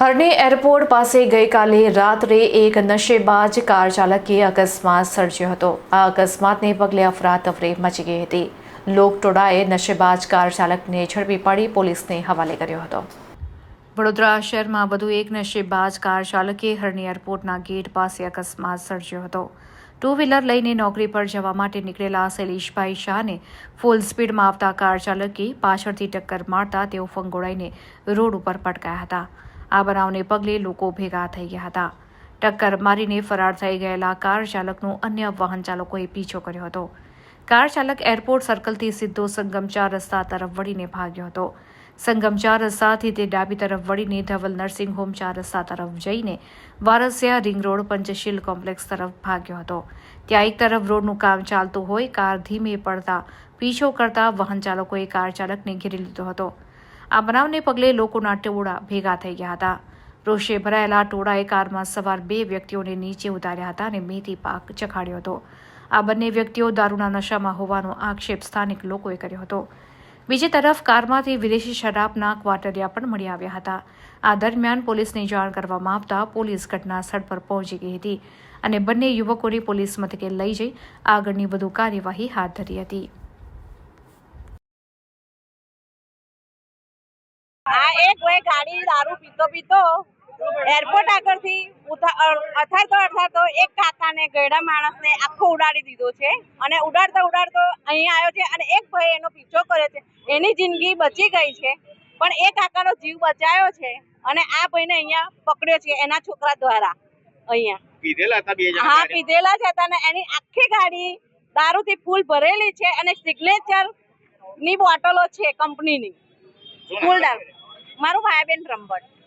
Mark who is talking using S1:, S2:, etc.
S1: હરણી airport પાસે ગઈકાલે રાત્રે એક નશેબાજ કાર ચાલકે અકસ્માત સર્જ્યો હતો. આ અકસ્માતને પગલે અફરાતફરી મચી ગઈ હતી. લોકટોળાએ નશેબાજ કાર ચાલકને ઝડપી પાડી પોલીસને હવાલે કર્યો હતો. વડોદરા શહેરમાં વધુ એક નશેબાજ કાર ચાલકે હરણી એરપોર્ટના ગેટ પાસે અકસ્માત સર્જ્યો હતો. ટુ વ્હીલર લઈને નોકરી પર જવા માટે નીકળેલા શૈલેષભાઈ શાહને ફૂલ સ્પીડમાં આવતા કાર ચાલકે પાછળથી ટક્કર મારતા તેઓ ફંગોળાઈને રોડ ઉપર પટકાયા હતા. આ બનાવને પગલે લોકો ભેગા થઈ ગયા હતા. ટક્કર મારીને ફરાર થઈ ગયેલા કાર ચાલકનો અન્ય વાહન ચાલકોએ પીછો કર્યો હતો. કાર ચાલક એરપોર્ટ સર્કલથી સીધો સંગમ ચાર રસ્તા તરફ વળીને ભાગ્યો હતો. સંગમ ચાર રસ્તાથી તે ડાબી તરફ વળીને ધવલ નર્સિંગ હોમ ચાર રસ્તા તરફ જઈને Varasiya ring road Panchsheel complex તરફ ભાગ્યો હતો. ત્યાં એક તરફ રોડનું કામ ચાલતું હોય, કાર ધીમે પડતા પીછો કરતા વાહન ચાલકોએ કાર ચાલકને ઘેરી લીધો હતો. આ બનાવને પગલે લોકોના ટોળા ભેગા થઈ ગયા હતા. રોષે ભરાયેલા ટોળાએ કારમાં સવાર બે વ્યક્તિઓને નીચે ઉતાર્યા હતા અને મેથી પાક ચખાડ્યો હતો. આ બંને વ્યક્તિઓ દારૂના નશામાં હોવાનો આક્ષેપ સ્થાનિક લોકોએ કર્યો હતો. બીજી તરફ કારમાંથી વિદેશી શરાબના ક્વાટરિયા પણ મળી આવ્યા હતા. આ દરમિયાન પોલીસને જાણ કરવામાં આવતા પોલીસ ઘટના સ્થળ પર પહોંચી ગઈ હતી અને બંને યુવકોને પોલીસ મથકે લઈ જઈ આગળની વધુ કાર્યવાહી હાથ ધરી હતી.
S2: આ એક ભાઈ ગાડી દારૂ પીતો પીતો એરપોર્ટ આગળથી અથાડતો અથાડતો એક કાકાને ગયડા માણસને આખો ઉડાડી દીધો છે અને ઉડાડતો ઉડાડતો અહીંયા આવ્યો છે અને એક ભાઈ એનો પીછો કર્યો છે. એની જિંદગી બચી ગઈ છે પણ એ કાકાનો જીવ બચાયો છે અને આ ભાઈને અહીંયા પકડ્યો છે એના છોકરા દ્વારા અહીંયા.
S3: પીધેલા હતા બે
S2: હા પીધેલા જ હતા ને એની આખી ગાડી દારૂથી ફૂલ ભરેલી છે અને સિગ્નેચરની બોટલો છે કંપનીની.
S3: શું
S2: મારું ભાઈ બેન રંભટ